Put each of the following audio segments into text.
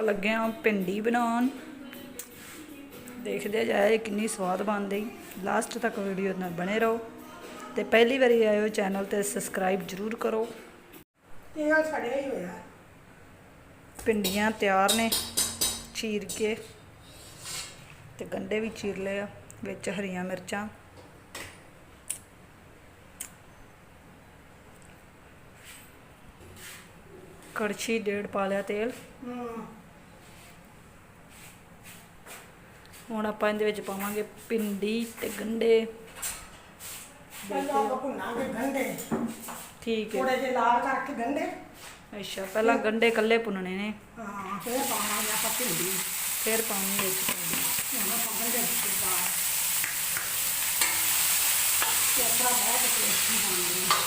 ਆਪਾਂ ਲੱਗੇ ਆ ਭਿੰਡੀ ਬਣਾਉਣ। ਦੇਖਦੇ ਜਾਏ ਕਿੰਨੀ ਸਵਾਦ ਬਣਦੀ। ਲਾਸਟ ਤੱਕ ਵੀਡੀਓ ਨਾਲ ਬਣੇ ਰਹੋ। ਤੇ ਪਹਿਲੀ ਵਾਰੀ ਆਇਓ ਚੈਨਲ ਤੇ ਸਬਸਕ੍ਰਾਈਬ ਜਰੂਰ ਕਰੋ। ਇਹ ਸੜਿਆ ਹੀ ਹੋਇਆ। ਭਿੰਡੀਆਂ ਤਿਆਰ ਨੇ ਚੀਰ ਕੇ ਤੇ ਗੰਡੇ ਵੀ ਚੀਰ ਲਏ ਆ ਵਿੱਚ ਹਰੀਆਂ ਮਿਰਚਾਂ। ਕੜਛੀ ਡੇਢ ਪਾ ਲਿਆ ਤੇਲ। ਹੂੰ। ਹੁਣ ਆਪਾਂ ਇਹਦੇ ਵਿੱਚ ਪਾਵਾਂਗੇ ਭਿੰਡੀ ਤੇ ਗੰਡੇ। ਪਹਿਲਾਂ ਆਪਾਂ ਭੁੰਨਾਂਗੇ ਗੰਢੇ ਠੀਕ ਹੈ। ਥੋੜੇ ਜਿਹੇ ਲਾਲ ਕਰਕੇ ਗੰਢੇ ਅੱਛਾ ਪਹਿਲਾਂ ਗੰਡੇ ਕੱਲੇ ਭੁੰਨਣੇ ਨੇ। ਹਾਂ ਫਿਰ ਪਾਵਾਂਗੇ ਆਪਾਂ ਭਿੰਡੀ। ਫਿਰ ਪਾਵਾਂਗੇ ਵਿੱਚ ਭਿੰਡੀ। ਹੁਣ ਆਪਾਂ ਗੰਢੇ ਵਿੱਚ ਪਾ ਤੇ ਆਪਣਾ ਬਹੁਤ ਟੇਸਟੀ ਬਣਦੀ ਹੈ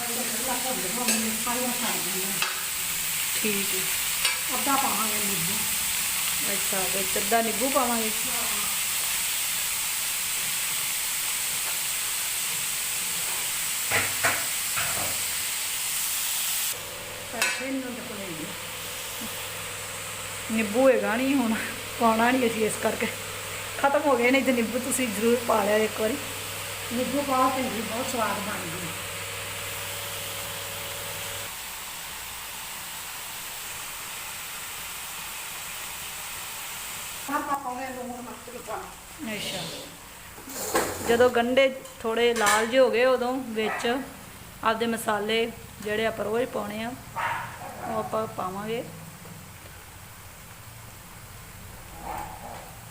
ਗੰਢੇ ਕੱਲਾ ਭੁੰਨਦੇ ਹਾਂ ਮੈਂ ਸਾਰੀਆਂ ਛੱਡ ਦਿੰਦੇ। ਠੀਕ ਹੈ। ਅੱਧਾ ਪਾਵਾਂਗੇ ਨਿੰਬੂ ਅੱਛਾ ਵਿੱਚ ਅੱਧਾ ਨਿੰਬੂ ਪਾਵਾਂਗੇ? ਪਰ ਫਿਰ ਨੂੰ ਤਾਂ ਕੋਲੇ ਨਹੀਂ। ਨਿੰਬੂ ਹੈਗਾ ਨਹੀਂ ਹੁਣ, ਪਾਉਣਾ ਨਹੀਂ ਅਸੀਂ ਇਸ ਕਰਕੇ। ਖਤਮ ਹੋ ਗਏ ਨਹੀਂ ਤੇ ਨਿੰਬੂ ਤੁਸੀਂ ਜ਼ਰੂਰ ਪਾ ਲਿਆ ਇੱਕ ਵਾਰੀ। ਨਿੰਬੂ ਪਾ ਭਿੰਡੀ ਬਹੁਤ ਸਵਾਦ ਬਣਦੀ ਲੂਣ ਮਰਚ ਅੱਛਾ। ਜਦੋਂ ਗੰਡੇ ਥੋੜੇ ਲਾਲ ਜਿਹੇ ਹੋ ਗਏ ਉਦੋਂ ਵਿੱਚ ਆਪਦੇ ਮਸਾਲੇ ਜਿਹੜੇ ਆਪਾਂ ਰੋਜ਼ ਪਾਉਣੇ ਆ ਉਹ ਆਪਾਂ ਪਾਵਾਂਗੇ।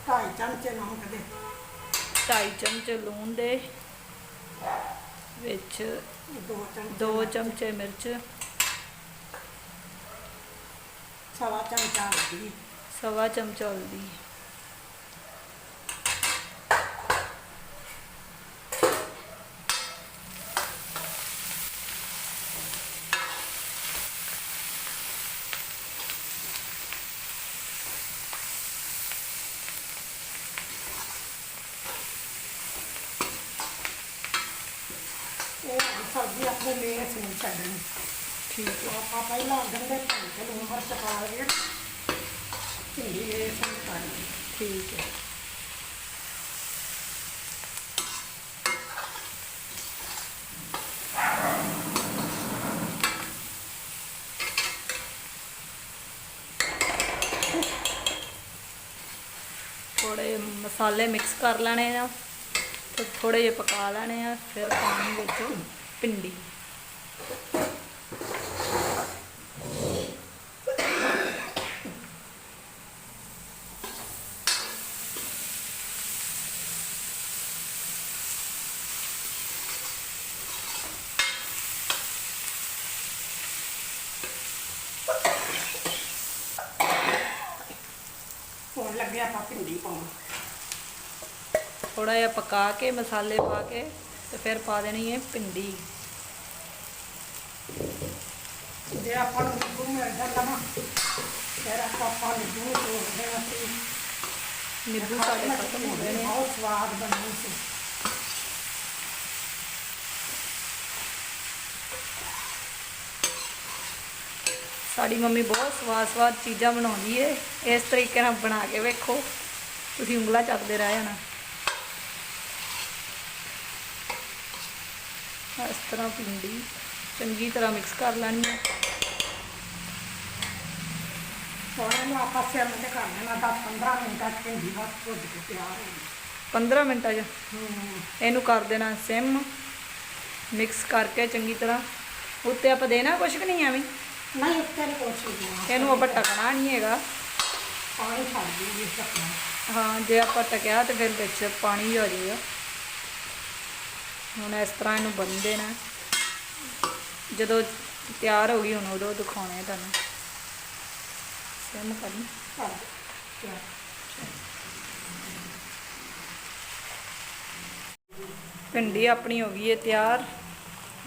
ਢਾਈ ਚਮਚੇ ਨਮਕ ਦੇ। 2.5 ਚਮਚੇ ਲੂਣ ਦੇ ਵਿੱਚ ਦੋ ਚਮਚੇ 2 ਚਮਚੇ ਮਿਰਚ। ਸਵਾ ਚਮਚਾ ਹਲਦੀ। ਸਵਾ ਚਮਚਾ ਹਲਦੀ। ਇਹ ਸਬਜ਼ੀ ਆਪਣੇ ਮੇਰੇ ਸੇ ਛੱਡਣੀ ਠੀਕ ਹੈ ਆਪਾਂ ਪਹਿਲਾਂ ਗੰਡੇ ਭੁੰਨ ਕੇ ਲੂਣ ਮਰਚ ਪਾ ਕੇ ਭਿੰਡੀ ਇਹ ਸਭ ਕਰਨੀ ਠੀਕ ਹੈ ਥੋੜੇ ਮਸਾਲੇ ਮਿਕਸ ਕਰ ਲੈਣੇ ਆ ਤੇ ਥੋੜੇ ਜਿਹੇ ਪਕਾ ਲੈਣੇ ਆ, ਫਿਰ ਪਾਣੀ ਵਿੱਚ ਭਿੰਡੀ। ਹੁਣ ਲੱਗੇ ਆਪਾਂ ਭਿੰਡੀ ਪਾਉਣੀ। ਥੋੜਾ ਜਿਹਾ ਪਕਾ ਕੇ ਮਸਾਲੇ ਪਾ ਕੇ ਤੇ ਫਿਰ ਪਾ ਦੇਣੀ ਹੈ ਭਿੰਡੀ। ਜੇ ਆਪਾਂ ਨੂੰ ਨਿੰਬੂ ਮਿਲ ਜਾਂਦਾ ਨਾ ਫਿਰ ਆਪਾਂ ਨਿੰਬੂ ਨੂੰ ਤੋੜਦੇ ਹਾਂ ਤੇ ਨਿੰਬੂ ਸਾਡੇ ਖਤਮ ਹੋ ਗਏ ਨੇ। ਬਹੁਤ ਸਵਾਦ ਬਣਨੀ ਸੀ। ਸਾਡੀ ਮੰਮੀ ਬਹੁਤ ਸਵਾਦ ਸਵਾਦ ਚੀਜ਼ਾਂ ਬਣਾਉਂਦੀ ਏ। ਇਸ ਤਰੀਕੇ ਨਾਲ ਬਣਾ ਕੇ ਵੇਖੋ। ਤੁਸੀਂ ਉਂਗਲਾਂ ਚੱਟਦੇ ਰਹਿ ਜਾਣਾ। ਇਸ ਤਰ੍ਹਾਂ ਭਿੰਡੀ ਚੰਗੀ ਤਰ੍ਹਾਂ ਮਿਕਸ ਕਰ ਲੈਣੀ ਹੈ ਹੁਣ ਇਹਨੂੰ ਆਪਾਂ ਸਿਰ ਤੇ ਕਰ ਲੈਣਾ 10 15 ਮਿੰਟਾਂ ਚ ਭਿੰਡੀ ਬਸ ਭੁੱਜ ਕੇ ਤਿਆਰ ਹੋ ਗਈ। 15 ਮਿੰਟਾਂ 'ਚ? ਹੂੰ। ਇਹਨੂੰ ਕਰ ਦੇਣਾ ਸਿਮ ਮਿਕਸ ਕਰਕੇ ਚੰਗੀ ਤਰ੍ਹਾਂ। ਉੱਤੇ ਆਪਾਂ ਦੇਣਾ ਕੁਛ ਕਿ ਨਹੀਂ ਐਵੇਂ? ਨਹੀਂ ਉੱਤੇ ਨਹੀਂ ਵੀ ਦੇਣਾ। ਇਹਨੂੰ ਆਪਾਂ ਟਕਣਾ ਨਹੀਂ ਹੈਗਾ। ਪਾਣੀ ਛੱਡ ਦਈਏ ਟੱਕਣਾ ਹਾਂ ਜੇ ਆਪਾਂ ਟਕਿਆ ਤੇ ਫਿਰ ਵਿੱਚ ਪਾਣੀ ਹੋ ਜਾਏਗਾ। ਹੁਣ ਇਸ ਤਰ੍ਹਾਂ ਇਹਨੂੰ ਬੰਨ ਦੇਣਾ ਜਦੋਂ ਤਿਆਰ ਹੋ ਗਈ ਹੁਣ ਉਦੋਂ ਦਿਖਾਉਣਾ ਹੈ ਤੁਹਾਨੂੰ। ਸਿਮ ਕਰ ਦਿਓ। ਭਿੰਡੀ ਆਪਣੀ ਹੋ ਗਈ ਹੈ ਤਿਆਰ।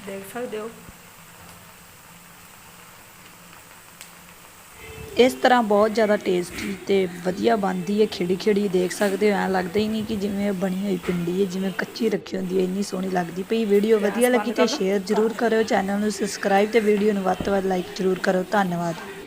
ਦੇਖ ਸਕਦੇ ਹੋ। ਇਸ ਤਰ੍ਹਾਂ ਬਹੁਤ ਜ਼ਿਆਦਾ ਟੇਸਟੀ ਤੇ ਵਧੀਆ ਬਣਦੀ ਹੈ। ਖਿੜੀ ਖਿੜੀ ਦੇਖ ਸਕਦੇ ਹੋ ਐਂ ਲੱਗਦਾ ਹੀ ਨਹੀਂ ਕਿ ਜਿਵੇਂ ਬਣੀ ਹੋਈ ਪਿੰਡੀ ਹੈ ਜਿਵੇਂ ਕੱਚੀ ਰੱਖੀ ਹੁੰਦੀ ਹੈ ਇੰਨੀ ਸੋਹਣੀ ਲੱਗਦੀ ਪਈ। ਵੀਡੀਓ ਵਧੀਆ ਲੱਗੀ ਤੇ ਸ਼ੇਅਰ ਜ਼ਰੂਰ ਕਰਿਓ ਚੈਨਲ ਨੂੰ ਸਬਸਕ੍ਰਾਈਬ ਤੇ ਵੀਡੀਓ ਨੂੰ ਵੱਧ ਤੋਂ ਵੱਧ ਲਾਈਕ ਜ਼ਰੂਰ ਕਰੋ ਧੰਨਵਾਦ।